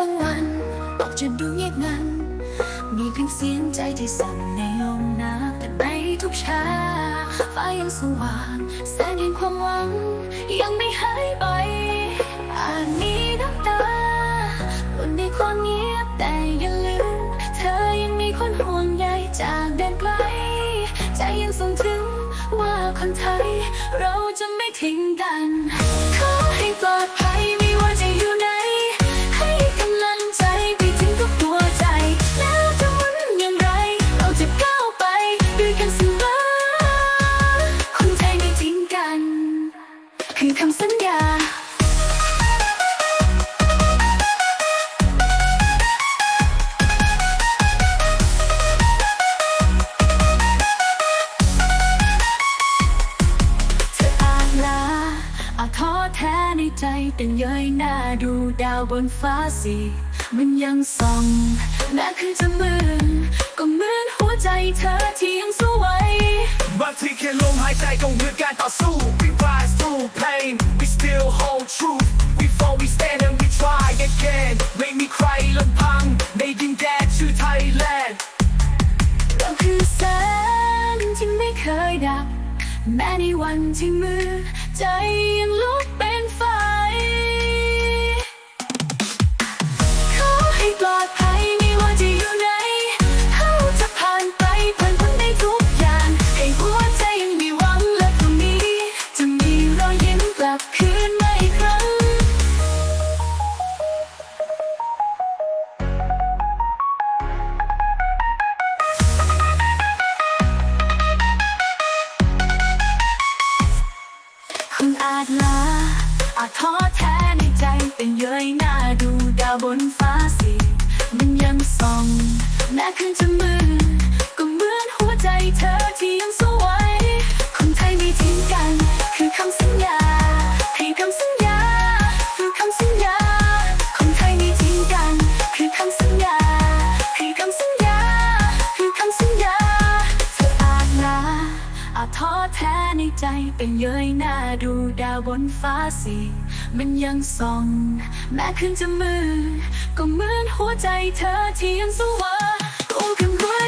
บอกจะดูเงียบงัน มีเพียงเสียงใจที่สั่นในห้องน้ำแต่ในทุกเช้าฟ้ายังสว่างแสงแห่งความหวัง ยังไม่หายไปอาจมีน้ำตาหล่นในความเงียบแต่อย่าลืมเธอยังมีคนห่วงใยจากแดนไกลใจยังส่งถึงว่าคนไทย เราจะไม่ทิ้งกัน คือคำสัญญาเธออาจลาอาจท้อแท้ในใจแต่เย้ยหน้าดูดาวบนฟ้าสีมันยังส่องแม้คืนจะมืดก็เหมือนหัวใจเธอที่ยังสู้ไหว บางทีแค่ลมหายใจก็เหมือนการต่อสู้ We rise through pain we still hold truth we fall we stand and we try again ไม่มีใครลำพัง ในดินแดนชื่อไทยแลนด์เราคือแสงที่ไม่เคยดับ แม้ในวันที่มือใจยังลุก คุณอาจลาอาจท้อแท้ในใจเป็นเย้ยหน้าดูดาวบนฟ้าสีมันยังส่องแม้คืนจะมืด อาท้อแท้ในใจเป็นเย้ยหน้าดูดาวบนฟ้าสีมันยังส่อง แม้ขึ้นจะมือ ก็เหมือนหัวใจเธอที่ยังสว่างโอ้คำรู้